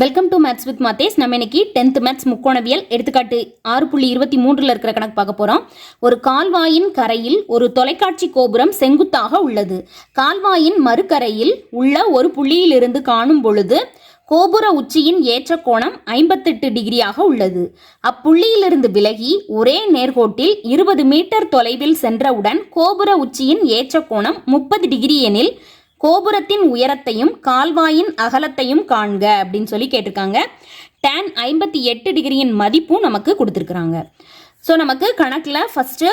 Welcome to maths with Mathesh நம்ம இன்னைக்கு tenth maths முக்கோணவியல் எடுத்துக்காட்டு ஆறு புள்ளி இருபத்தி மூன்றில் இருக்கிற கணக்கு பார்க்க போகிறோம் ஒரு கால்வாயின் கரையில் ஒரு தொலைக்காட்சி கோபுரம் செங்குத்தாக உள்ளது. கால்வாயின் மறுகரையில் உள்ள ஒரு புள்ளியிலிருந்து காணும் பொழுது கோபுர உச்சியின் ஏற்ற கோணம் ஐம்பத்தெட்டு டிகிரியாக உள்ளது. அப்புள்ளியிலிருந்து விலகி ஒரே நேர்கோட்டில் இருபது மீட்டர் தொலைவில் சென்றவுடன் கோபுர உச்சியின் ஏற்ற கோணம் முப்பது டிகிரி எனில் கோபுரத்தின் உயரத்தையும் கால்வாயின் அகலத்தையும் காண்க அப்படின்னு சொல்லி கேட்டிருக்காங்க. டேன் ஐம்பத்தி எட்டு டிகிரியின் மதிப்பும் நமக்கு கொடுத்துருக்குறாங்க. ஸோ நமக்கு கணக்கில் ஃபஸ்ட்டு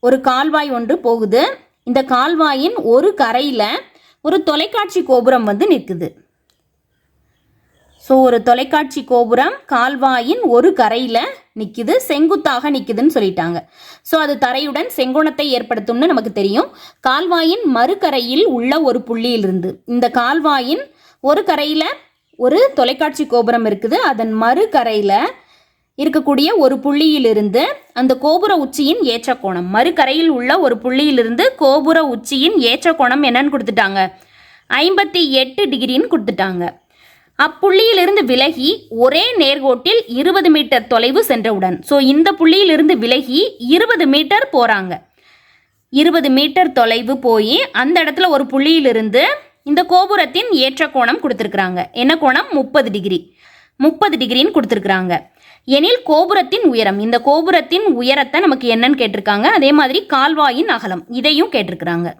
ஒரு கால்வாய் ஒன்று போகுது. இந்த கால்வாயின் ஒரு கரையில் ஒரு தொலைக்காட்சி கோபுரம் வந்து நிற்குது. ஸோ ஒரு தொலைக்காட்சி கோபுரம் கால்வாயின் ஒரு கரையில் நிற்கிது செங்குத்தாக நிற்கிதுன்னு சொல்லிட்டாங்க. ஸோ அது தரையுடன் செங்கோணத்தை ஏற்படுத்தும்னு நமக்கு தெரியும். கால்வாயின் மறுகரையில் உள்ள ஒரு புள்ளியிலிருந்து இந்த கால்வாயின் ஒரு கரையில் ஒரு தொலைக்காட்சி கோபுரம் இருக்குது. அதன் மறுகரையில் இருக்கக்கூடிய ஒரு புள்ளியிலிருந்து அந்த கோபுர உச்சியின் ஏற்ற கோணம் மறுக்கரையில் உள்ள ஒரு புள்ளியிலிருந்து கோபுர உச்சியின் ஏற்ற கோணம் என்னன்னு கொடுத்துட்டாங்க. ஐம்பத்தி எட்டு டிகிரின்னு கொடுத்துட்டாங்க. அப்புள்ளியிலிருந்து விலகி ஒரே நேர்கோட்டில் இருபது மீட்டர் தொலைவு சென்றவுடன். ஸோ இந்த புள்ளியிலிருந்து விலகி இருபது மீட்டர் போகிறாங்க இருபது மீட்டர் தொலைவு போய் அந்த இடத்துல ஒரு புள்ளியிலிருந்து இந்த கோபுரத்தின் ஏற்ற கோணம் கொடுத்துருக்குறாங்க. என்ன கோணம்? முப்பது டிகிரி. முப்பது டிகிரின்னு கொடுத்துருக்குறாங்க. எனில் கோபுரத்தின் உயரம். இந்த கோபுரத்தின் உயரத்தை நமக்கு என்னன்னு கேட்டிருக்காங்க. அதே மாதிரி கால்வாயின் அகலம். இதையும் கேட்டிருக்கிறாங்க.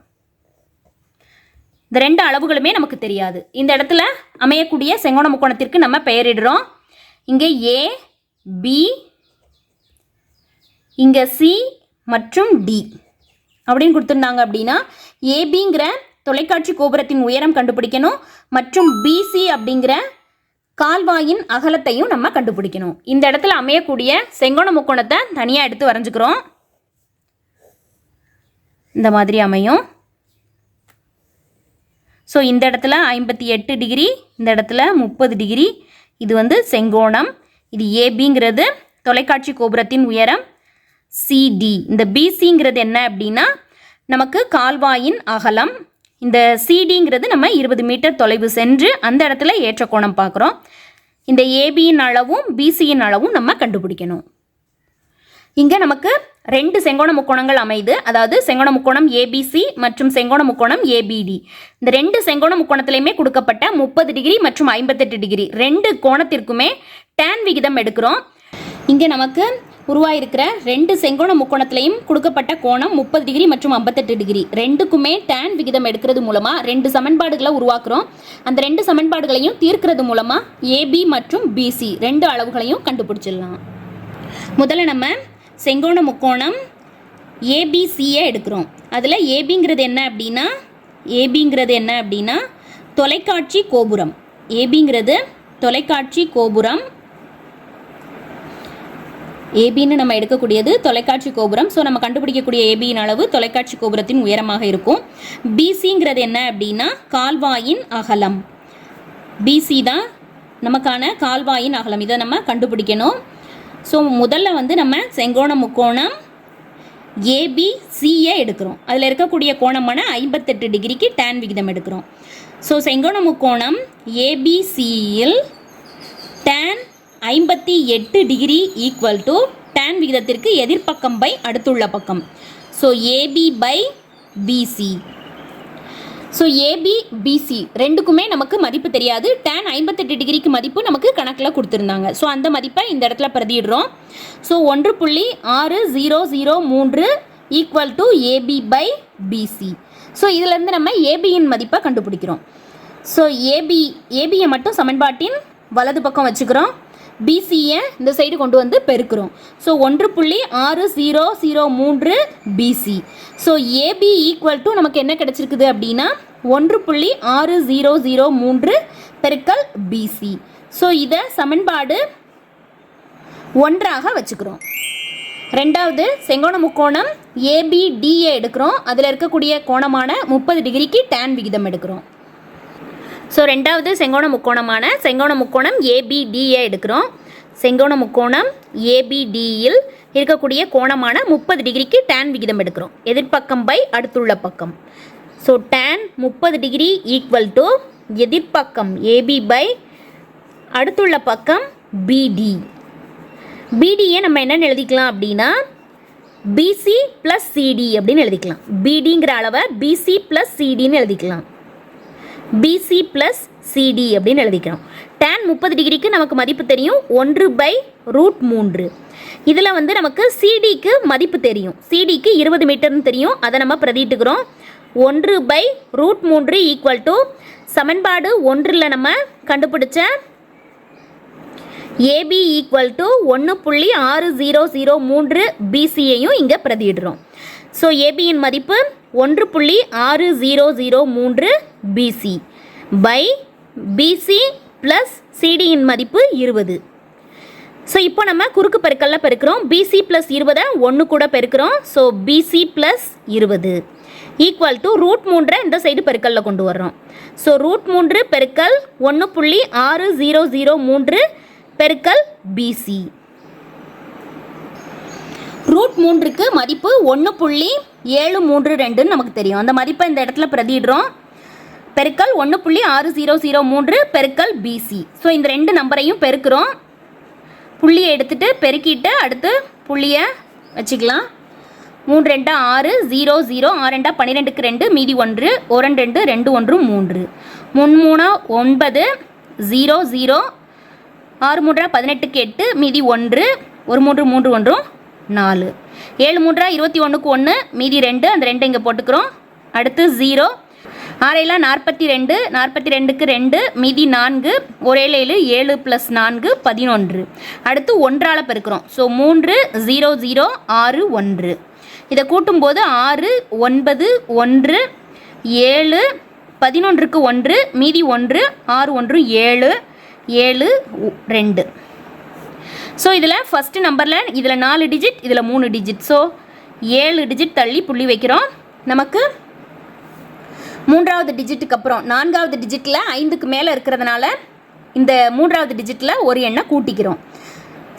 இந்த ரெண்டு அளவுகளுமே நமக்கு தெரியாது. இந்த இடத்துல அமையக்கூடிய செங்கோண முக்கோணத்திற்கு நம்ம பெயரிடுறோம். இங்கே ஏ பி இங்கே சி மற்றும் டி அப்படின்னு கொடுத்துருந்தாங்க அப்படின்னா ஏபிங்கிற தொலைக்காட்சி கோபுரத்தின் உயரம் கண்டுபிடிக்கணும் மற்றும் பிசி அப்படிங்கிற கால்வாயின் அகலத்தையும் நம்ம கண்டுபிடிக்கணும். இந்த இடத்துல அமையக்கூடிய செங்கோண முக்கோணத்தை தனியாக எடுத்து வரைஞ்சிக்கிறோம். இந்த மாதிரி அமையும். ஸோ இந்த இடத்துல ஐம்பத்தி எட்டு டிகிரி இந்த இடத்துல முப்பது டிகிரி இது வந்து செங்கோணம். இது ஏபிங்கிறது தொலைக்காட்சி கோபுரத்தின் உயரம் சிடி இந்த பிசிங்கிறது என்ன அப்படின்னா நமக்கு கால்வாயின் அகலம். இந்த சிடிங்கிறது நம்ம இருபது மீட்டர் தொலைவு சென்று அந்த இடத்துல ஏற்ற கோணம் பார்க்குறோம். இந்த ஏபியின் அளவும் பிசியின் அளவும் நம்ம கண்டுபிடிக்கணும். இங்கே நமக்கு ரெண்டு செங்கோண முக்கோணங்கள் அமைது அதாவது செங்கோண முக்கோணம் ஏபிசி மற்றும் செங்கோண முக்கோணம் ஏபிடி இந்த ரெண்டு செங்கோண முக்கோணத்திலையுமே கொடுக்கப்பட்ட முப்பது டிகிரி மற்றும் ஐம்பத்தெட்டு டிகிரி ரெண்டு கோணத்திற்குமே டேன் விகிதம் எடுக்கிறோம். இங்கே நமக்கு உருவாயிருக்கிற ரெண்டு செங்கோண முக்கோணத்திலையும் கொடுக்கப்பட்ட கோணம் முப்பது டிகிரி மற்றும் ஐம்பத்தெட்டு டிகிரி ரெண்டுக்குமே டேன் விகிதம் எடுக்கிறது மூலமாக ரெண்டு சமன்பாடுகளை உருவாக்குறோம். அந்த ரெண்டு சமன்பாடுகளையும் தீர்க்கிறது மூலமாக ஏபி மற்றும் பிசி ரெண்டு அளவுகளையும் கண்டுபிடிச்சிடலாம். முதல்ல நம்ம செங்கோண முக்கோணம் ஏபிசியை எடுக்கிறோம். அதில் ஏபிங்கிறது என்ன அப்படின்னா ஏபிங்கிறது என்ன அப்படின்னா தொலைக்காட்சி கோபுரம். ஏபிங்கிறது தொலைக்காட்சி கோபுரம். ஏபின்னு நம்ம எடுக்கக்கூடியது தொலைக்காட்சி கோபுரம். ஸோ நம்ம கண்டுபிடிக்கக்கூடிய ஏபியின் அளவு தொலைக்காட்சி கோபுரத்தின் உயரமாக இருக்கும். பிசிங்கிறது என்ன அப்படின்னா கால்வாயின் அகலம். பிசி தான் நமக்கான கால்வாயின் அகலம். இதை நம்ம கண்டுபிடிக்கணும். ஸோ முதல்ல வந்து நம்ம செங்கோண முக்கோணம் ஏபிசியை எடுக்கிறோம். அதில் இருக்கக்கூடிய கோணமான ஐம்பத்தெட்டு டிகிரிக்கு டேன் விகிதம் எடுக்கிறோம். ஸோ செங்கோண முக்கோணம் ஏபிசியில் டேன் ஐம்பத்தி எட்டு டிகிரி ஈக்குவல் டு டேன் விகிதத்திற்கு எதிர்ப்பக்கம் பை அடுத்துள்ள பக்கம். So AB by BC so AB BC ரெண்டுக்குமே நமக்கு மதிப்பு தெரியாது. டேன் ஐம்பத்தெட்டு டிகிரிக்கு மதிப்பு நமக்கு கணக்கில் கொடுத்துருந்தாங்க. ஸோ அந்த மதிப்பை இந்த இடத்துல பிரதிடுறோம் ஸோ ஒன்று புள்ளி ஆறு ஜீரோ ஜீரோ மூன்று equal to AB by BC so இதிலேருந்து நம்ம ஏபியின் மதிப்பை கண்டுபிடிக்கிறோம். ஸோ ஏபி ஏபியை மட்டும் சமன்பாட்டின் வலது பக்கம் வச்சுக்கிறோம். பிசியை இந்த சைடு கொண்டு வந்து பெருக்கிறோம். ஸோ ஒன்று புள்ளி ஆறு ஜீரோ ஜீரோ மூன்று BC so AB equal to நமக்கு என்ன கிடச்சிருக்குது அப்படின்னா ஒன்று புள்ளி ஆறு ஜீரோ ஜீரோ மூன்று பெருக்கல் பிசி ஸோ இதை சமன்பாடு ஒன்றாக வச்சுக்கிறோம். ரெண்டாவது செங்கோண முக்கோணம் ஏபிடிஏ எடுக்கிறோம். அதில் இருக்கக்கூடிய கோணமான முப்பது டிகிரிக்கு டேன் விகிதம் எடுக்கிறோம். ஸோ ரெண்டாவது செங்கோண முக்கோணமான செங்கோண முக்கோணம் ஏபிடிஏ எடுக்கிறோம். செங்கோண முக்கோணம் ஏபிடியில் இருக்கக்கூடிய கோணமான முப்பது டிகிரிக்கு டேன் விகிதம் எடுக்கிறோம். எதிர்ப்பக்கம் பை அடுத்துள்ள பக்கம். ஸோ டேன் முப்பது டிகிரி ஈக்குவல் டு எதிர்ப்பக்கம் ஏபி பை அடுத்துள்ள பக்கம் பிடி பிடியை நம்ம என்னென்னு எழுதிக்கலாம் அப்படின்னா பிசி ப்ளஸ் சிடி அப்படின்னு எழுதிக்கலாம். பிடிங்கிற அளவை பிசி ப்ளஸ் சிடின்னு எழுதிக்கலாம். பிசி ப்ளஸ் சிடி அப்படின்னு எழுதிக்கிறோம். டேன் முப்பது டிகிரிக்கு நமக்கு மதிப்பு தெரியும். ஒன்று பை ரூட் மூன்று. இதில் வந்து நமக்கு சிடிக்கு மதிப்பு தெரியும். சிடிக்கு இருபது மீட்டர்னு தெரியும். அதை நம்ம பிரதிட்டுக்கிறோம் ஒன்று பை ரூட் மூன்று ஈக்குவல் டு சமன்பாடு ஒன்றில் நம்ம கண்டுபிடிச்ச ஏபி ஈக்குவல் டு ஒன்று புள்ளி ஆறு ஜீரோ ஜீரோ மூன்று பிசியையும் இங்கே பிரதியிடுறோம். ஸோ ஏபியின் மதிப்பு ஒன்று புள்ளி ஆறு ஜீரோ ஜீரோ மூன்று பிசி பை பிசி ப்ளஸ் சிடியின் மதிப்பு இருபது. ஸோ இப்போ நம்ம குறுக்கு பெருக்கல்ல பெருக்கிறோம். பிசி ப்ளஸ் இருபதை ஒன்று கூட பெருக்கிறோம். ஸோ பிசி ப்ளஸ் இருபது. ஈக்குவல் டு ரூட் மூன்றை இந்த சைடு பெருக்கல்ல கொண்டு வர்றோம். ஸோ ரூட் மூன்று பெருக்கல் ஒன்று புள்ளி ஆறு ஜீரோ ஜீரோ மூன்று பெருக்கல் பிசி ரூட் மூன்றுக்கு மதிப்பு ஒன்று புள்ளி ஏழு மூன்று ரெண்டுன்னு நமக்கு தெரியும். அந்த மதிப்பை இந்த இடத்துல பிரதிடுறோம் பெருக்கல் ஒன்று புள்ளி ஆறு ஜீரோ ஜீரோ மூன்று பெருக்கல் பிசி ஸோ இந்த ரெண்டு நம்பரையும் பெருக்கிறோம். புள்ளியை எடுத்துட்டு பெருக்கிட்டு அடுத்து புள்ளியை வச்சுக்கலாம். மூணு ரெண்டா ஆறு ஜீரோ ஜீரோ ஆறு ரெண்டா பன்னிரெண்டுக்கு ரெண்டு மீதி ஒன்று ஒரு ரெண்டு ரெண்டு ஒன்று மூன்று. மூணு ஒன்பது ஜீரோ ஜீரோ ஆறு மூன்றா பதினெட்டுக்கு எட்டு மீதி ஒன்று ஒரு மூன்று மூன்று ஒன்றும் நாலு. ஏழு மூன்றா இருபத்தி ஒன்றுக்கு ஒன்று மீதி ரெண்டு அந்த ரெண்டு இங்கே போட்டுக்கிறோம். அடுத்து ஜீரோ ஆறையெல்லாம் நாற்பத்தி ரெண்டு நாற்பத்தி ரெண்டுக்கு ரெண்டு மீதி நான்கு ஒரு ஏழு ஏழு ஏழு ப்ளஸ் நான்கு பதினொன்று. அடுத்து ஒன்றால் பெருக்கிறோம். ஸோ மூன்று ஜீரோ ஜீரோ ஆறு ஒன்று. இதை கூட்டும்போது ஆறு ஒன்பது ஒன்று ஏழு பதினொன்றுக்கு ஒன்று மீதி ஒன்று ஆறு ஒன்று ஏழு ஏழு ரெண்டு. ஸோ இதில் ஃபஸ்ட்டு நம்பரில் இதில் நாலு டிஜிட் இதில் மூணு டிஜிட் ஸோ ஏழு டிஜிட் தள்ளி புள்ளி வைக்கிறோம். நமக்கு மூன்றாவது டிஜிட்டுக்கு அப்புறம் நான்காவது டிஜிட்டில் ஐந்துக்கு மேலே இருக்கிறதுனால இந்த மூன்றாவது டிஜிட்டில் ஒரு எண்ணை கூட்டிக்கிறோம்.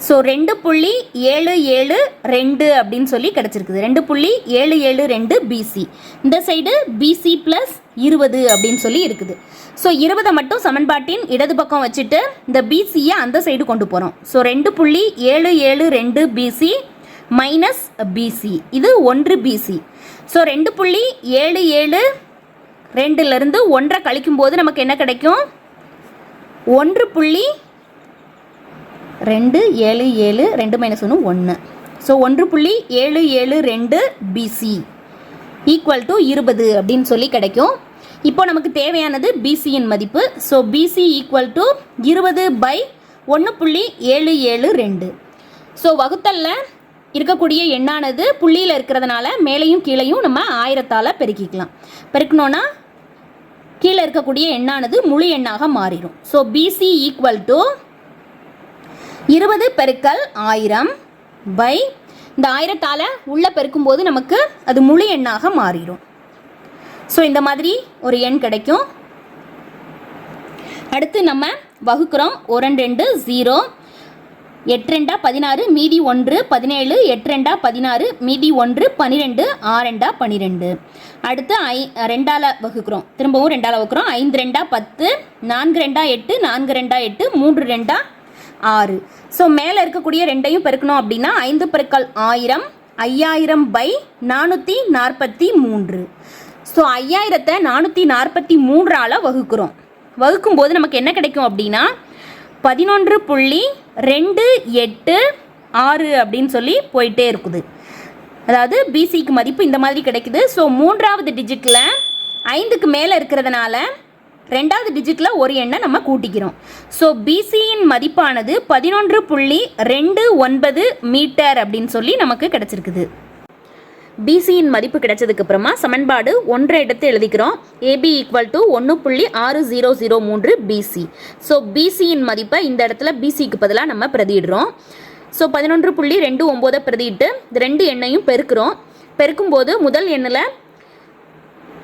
ஸோ ரெண்டு புள்ளி ஏழு ஏழு ரெண்டு அப்படின்னு சொல்லி கிடச்சிருக்குது. ரெண்டு புள்ளி ஏழு ஏழு ரெண்டு பிசி இந்த சைடு பிசி ப்ளஸ் இருபது அப்படின்னு சொல்லி இருக்குது. ஸோ இருபதை மட்டும் சமன்பாட்டின் இடது பக்கம் வச்சுட்டு இந்த பிசியை அந்த சைடு கொண்டு போகிறோம் ஸோ ரெண்டு புள்ளி ஏழு ஏழு ரெண்டு பிசி மைனஸ் பிசி இது ஒன்று பிசி ஸோ ரெண்டு புள்ளி ஏழு ஏழு ரெண்டுலேருந்து ஒன்றை கழிக்கும் போது நமக்கு என்ன கிடைக்கும்? ஒன்று புள்ளி ரெண்டு ஏழு ஏழு ரெண்டு மைனஸ் ஒன்று ஒன்று ஸோ ஒன்று புள்ளி ஏழு ஏழு ரெண்டு பிசி ஈக்குவல் டு இருபது அப்படின்னு சொல்லி கிடைக்கும். இப்போ நமக்கு தேவையானது பிசியின் மதிப்பு. ஸோ பிசி ஈக்குவல் டு இருபது பை ஒன்று புள்ளி ஏழு ஏழு ரெண்டு. ஸோ வகுத்தல்ல இருக்கக்கூடிய எண்ணானது புள்ளியில் இருக்கிறதுனால மேலேயும் கீழேயும் நம்ம ஆயிரத்தால் பெருக்கிக்கலாம். பெருக்கணுன்னா கீழே இருக்கக்கூடிய எண்ணானது முழு எண்ணாக மாறிடும். ஸோ பிசி ஈக்குவல் டு இருபது பெருக்கல் ஆயிரம் பை. இந்த ஆயிரத்தால் உள்ளே பெருக்கும்போது நமக்கு அது முழு எண்ணாக மாறிடும். ஸோ இந்த மாதிரி ஒரு எண் கிடைக்கும். அடுத்து நம்ம வகுக்கிறோம் ஒரு ரெண்டு ஜீரோ. எட்டு ரெண்டா பதினாறு மீதி ஒன்று பதினேழு. எட்டு ரெண்டா பதினாறு மீதி ஒன்று பன்னிரெண்டு ஆரெண்டா பன்னிரெண்டு அடுத்து ஐ ரெண்டால் வகுக்கிறோம். திரும்பவும் ரெண்டால் வகுக்கிறோம். ஐந்து ரெண்டா பத்து நான்கு ரெண்டா எட்டு நான்கு ரெண்டா எட்டு மூன்று ரெண்டா ஆறு. ஸோ மேலே இருக்கக்கூடிய ரெண்டையும் பெருக்கணும் அப்படின்னா ஐந்து பெருக்கல் ஆயிரம் ஐயாயிரம் பை நானூற்றி நாற்பத்தி மூன்று. ஸோ ஐயாயிரத்தை நானூற்றி நாற்பத்தி மூன்றால் வகுக்கிறோம். வகுக்கும்போது நமக்கு என்ன கிடைக்கும் அப்படின்னா பதினொன்று புள்ளி ரெண்டு எட்டு ஆறு அப்படின்னு சொல்லி போயிட்டே இருக்குது. அதாவது பிசிக்கு மதிப்பு இந்த மாதிரி கிடைக்குது. ஸோ மூன்றாவது டிஜிட்டில் ஐந்துக்கு மேலே இருக்கிறதுனால ரெண்டாவது டிஜிட்டில் ஒரு எண்ணை நம்ம கூட்டிக்கிறோம். ஸோ பிசியின் மதிப்பானது பதினொன்று புள்ளி ரெண்டு ஒன்பது மீட்டர் அப்படின்னு சொல்லி நமக்கு கிடச்சிருக்குது. பிசியின் மதிப்பு கிடைச்சதுக்கு அப்புறமா சமன்பாடு ஒன்றை எடுத்து எழுதிக்கிறோம். ஏபி ஈக்குவல் டு ஒன்று புள்ளி ஆறு ஜீரோ ஜீரோ மூன்று பிசி ஸோ பிசியின் மதிப்பை இந்த இடத்துல பிசிக்கு பதிலாக நம்ம பிரதியிடுறோம். ஸோ பதினொன்று புள்ளி ரெண்டு ஒம்போதை பிரதியிட்டு ரெண்டு எண்ணையும் பெருக்கிறோம். பெருக்கும்போது முதல் எண்ணில்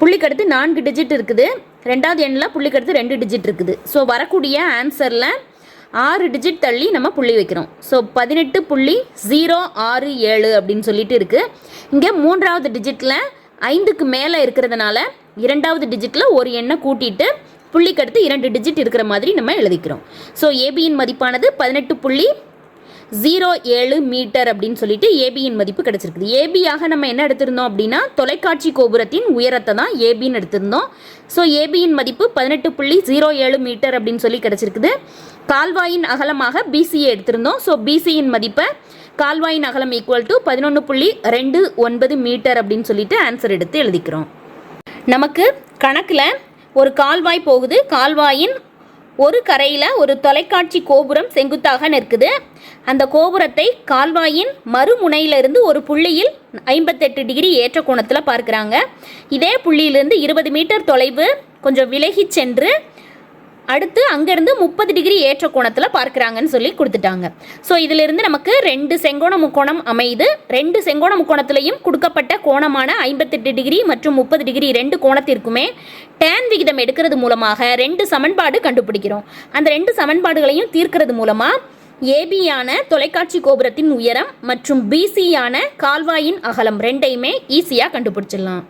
புள்ளிக்கடுத்து நான்கு டிஜிட் இருக்குது. ரெண்டாவது எண்ணில் புள்ளிக்கடுத்து ரெண்டு டிஜிட் இருக்குது. ஸோ வரக்கூடிய ஆன்சரில் ஆறு டிஜிட் தள்ளி நம்ம புள்ளி வைக்கிறோம். ஸோ பதினெட்டு புள்ளி ஜீரோ ஆறு ஏழு அப்படின்னு சொல்லிட்டு இருக்குது இங்கே மூன்றாவது டிஜிட்டில் ஐந்துக்கு மேலே இருக்கிறதுனால இரண்டாவது டிஜிட்டில் ஒரு எண்ணை கூட்டிட்டு புள்ளிக்கு அடுத்து இரண்டு டிஜிட் இருக்கிற மாதிரி நம்ம எழுதிக்கிறோம். ஸோ ஏபியின் மதிப்பானது பதினெட்டு புள்ளி ஜீரோ ஏழு மீட்டர் அப்படின்னு சொல்லிட்டு ஏபியின் மதிப்பு கிடைச்சிருக்குது. ஏபியாக நம்ம என்ன எடுத்திருந்தோம் அப்படின்னா தொலைக்காட்சி கோபுரத்தின் உயரத்தை தான் ஏபின்னு எடுத்திருந்தோம். ஸோ ஏபியின் மதிப்பு பதினெட்டு புள்ளி ஜீரோ ஏழு மீட்டர் அப்படின்னு சொல்லி கிடைச்சிருக்குது. கால்வாயின் அகலமாக பிசிஏ எடுத்திருந்தோம். ஸோ பிசியின் மதிப்பை கால்வாயின் அகலம் ஈக்குவல் டு பதினொன்று புள்ளி ரெண்டு ஒன்பது மீட்டர் அப்படின்னு சொல்லிட்டு ஆன்சர் எடுத்து எழுதிக்கிறோம். நமக்கு கணக்கில் ஒரு கால்வாய் போகுது. கால்வாயின் ஒரு கரையில் ஒரு தொலைக்காட்சி கோபுரம் செங்குத்தாக நிற்குது. அந்த கோபுரத்தை கால்வாயின் மறுமுனையிலிருந்து ஒரு புள்ளியில் ஐம்பத்தெட்டு டிகிரி ஏற்ற கோணத்தில் பார்க்குறாங்க. இதே புள்ளியிலிருந்து இருபது மீட்டர் தொலைவு கொஞ்சம் விலகி சென்று அடுத்து அங்கேருந்து முப்பது டிகிரி ஏற்ற கோணத்தில் பார்க்குறாங்கன்னு சொல்லி கொடுத்துட்டாங்க. ஸோ இதிலிருந்து நமக்கு ரெண்டு செங்கோண முக்கோணம் அமைது ரெண்டு செங்கோண முக்கோணத்திலையும் கொடுக்கப்பட்ட கோணமான ஐம்பத்தெட்டு டிகிரி மற்றும் முப்பது டிகிரி ரெண்டு கோணத்திற்குமே டேன் விகிதம் எடுக்கிறது மூலமாக ரெண்டு சமன்பாடு கண்டுபிடிக்கிறோம். அந்த ரெண்டு சமன்பாடுகளையும் தீர்க்கிறது மூலமாக ஏபியான தொலைக்காட்சி கோபுரத்தின் உயரம் மற்றும் பிசியான கால்வாயின் அகலம் ரெண்டையுமே ஈஸியாக கண்டுபிடிச்சிடலாம்.